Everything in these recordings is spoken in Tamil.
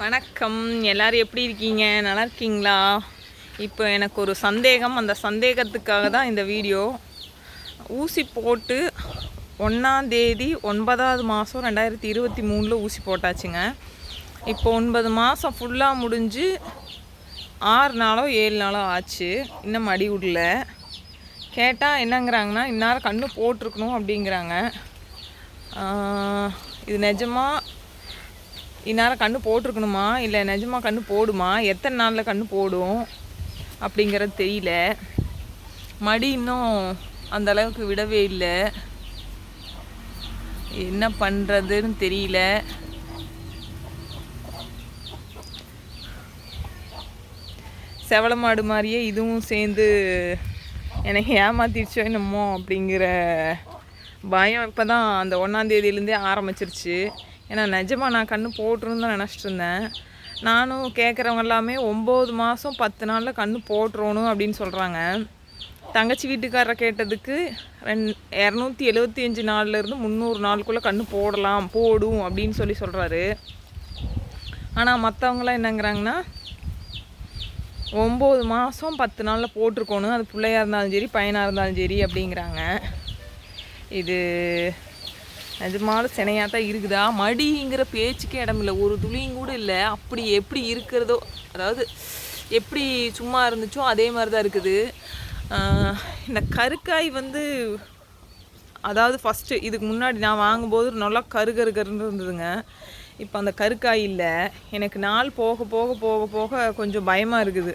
வணக்கம். எல்லாரும் எப்படி இருக்கீங்க? நல்லா இருக்கீங்களா? இப்போ எனக்கு ஒரு சந்தேகம். அந்த சந்தேகத்துக்காக தான் இந்த வீடியோ ஊசி போட்டு ஒன்றாந்தேதி ஒன்பதாவது மாதம் ரெண்டாயிரத்தி இருபத்தி மூணில் ஊசி போட்டாச்சுங்க. இப்போ ஒன்பது மாதம் ஃபுல்லாக முடிஞ்சு ஆறு நாளோ ஏழு நாளோ ஆச்சு. இன்னும் மடி விடல கேட்டால் என்னங்கிறாங்கன்னா இந்நேரம் கண்ணு போட்டிருக்கணும் அப்படிங்கிறாங்க. இது நிஜமாக இந்நேரம் கண்ணு போட்டிருக்கணுமா? இல்லை நிஜமாக கண்ணு போடுமா? எத்தனை நாளில் கண்ணு போடும் அப்படிங்கிறது தெரியல. மடி இன்னும் அந்த அளவுக்கு விடவே இல்லை. என்ன பண்ணுறதுன்னு தெரியல. செவல மாடு மாதிரியே இதுவும் சேர்ந்து எனக்கு ஏமாத்திடுச்சோ என்னமோ அப்படிங்கிற பயம் இப்போ தான் அந்த ஒன்றாந்தேதியிலேருந்தே ஆரம்பிச்சிருச்சு. ஏன்னா நிஜமாக நான் கண்ணு போட்டுருன்னு தான் நினச்சிட்டு இருந்தேன் நானும் கேட்குறவங்க எல்லாமே ஒம்பது மாதம் பத்து நாளில் கண்ணு போட்டுறணும் அப்படின்னு சொல்கிறாங்க தங்கச்சி வீட்டுக்காரரை கேட்டதுக்கு ரெண் இரநூத்தி எழுபத்தி அஞ்சு நாள்லேருந்து முந்நூறு நாளுக்குள்ளே கண்ணு போடலாம் போடும் அப்படின்னு சொல்லி சொல்கிறாரு ஆனால் மற்றவங்களாம் என்னங்கிறாங்கன்னா ஒம்பது மாதம் பத்து நாளில் போட்டிருக்கணும். அது பிள்ளையா இருந்தாலும் சரி பையனாக இருந்தாலும் சரி அப்படிங்கிறாங்க. இது நிஜமான சினையாக தான் இருக்குதா? மடிங்கிற பேச்சுக்கே இடம் இல்லை. ஒரு துளியும் கூட இல்லை. அப்படி எப்படி இருக்கிறதோ அதாவது எப்படி சும்மா இருந்துச்சோ அதே மாதிரி தான் இருக்குது. இந்த கருக்காய் வந்து அதாவது ஃபஸ்ட்டு இதுக்கு முன்னாடி நான் வாங்கும்போது நல்லா கரு கரு கருன்னு இருந்ததுங்க. இப்போ அந்த கருக்காய் இல்லை. எனக்கு நாள் போக போக போக போக கொஞ்சம் பயமாக இருக்குது.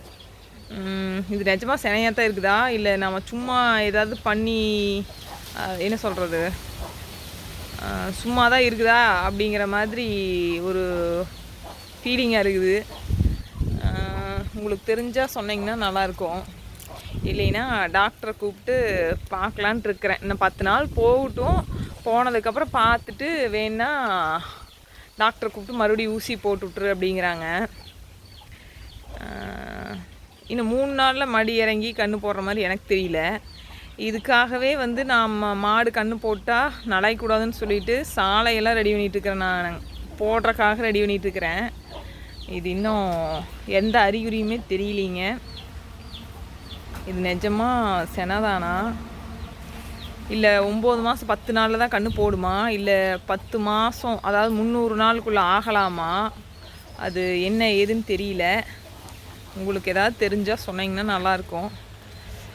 இது நிஜமாக சினையாக தான் இருக்குதா? இல்லை நம்ம சும்மா ஏதாவது பண்ணி என்ன சொல்கிறது சும்மா தான் இருக்குதா அப்படிங்கிற மாதிரி ஒரு ஃபீலிங்காக இருக்குது. உங்களுக்கு தெரிஞ்சால் சொன்னீங்கன்னா நல்லாயிருக்கும். இல்லைன்னா டாக்டரை கூப்பிட்டு பார்க்கலான்ட்டு இருக்கிறேன். இன்னும் பத்து நாள் போகட்டும். போனதுக்கப்புறம் பார்த்துட்டு வேணா டாக்டரை கூப்பிட்டு மறுபடியும் ஊசி போட்டு விட்ரு அப்படிங்கிறாங்க. இன்னும் மூணு நாளில் மடி இறங்கி கண்ணு போடுற மாதிரி எனக்கு தெரியல. இதுக்காகவே வந்து நாம் மாடு கண்ணு போட்டால் நலைக்கூடாதுன்னு சொல்லிட்டு சாலையெல்லாம் ரெடி பண்ணிகிட்டு இருக்கிறேன் நான். போடுறக்காக ரெடி பண்ணிகிட்ருக்குறேன் இருக்கிறேன் இது இன்னும் எந்த அறிகுறியுமே தெரியலீங்க. இது நிஜமாக செனதானா? இல்லை ஒம்பது மாதம் பத்து நாளில் தான் கண்ணு போடுமா? இல்லை பத்து மாதம் அதாவது முந்நூறு நாளுக்குள்ளே ஆகலாமா? அது என்ன ஏதுன்னு தெரியல. உங்களுக்கு ஏதாவது தெரிஞ்சால் சொன்னீங்கன்னா நல்லாயிருக்கும்.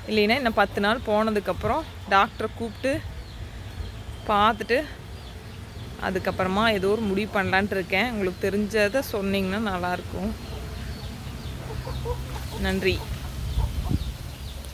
இல்லைன்னா இன்னும் பத்து நாள் போனதுக்கப்புறம் டாக்டரை கூப்பிட்டு பார்த்துட்டு அதுக்கப்புறமா ஏதோ ஒரு முடிவு பண்ணலான்ட்டு இருக்கேன். உங்களுக்கு தெரிஞ்சதை சொன்னீங்கன்னா நல்லாயிருக்கும். நன்றி.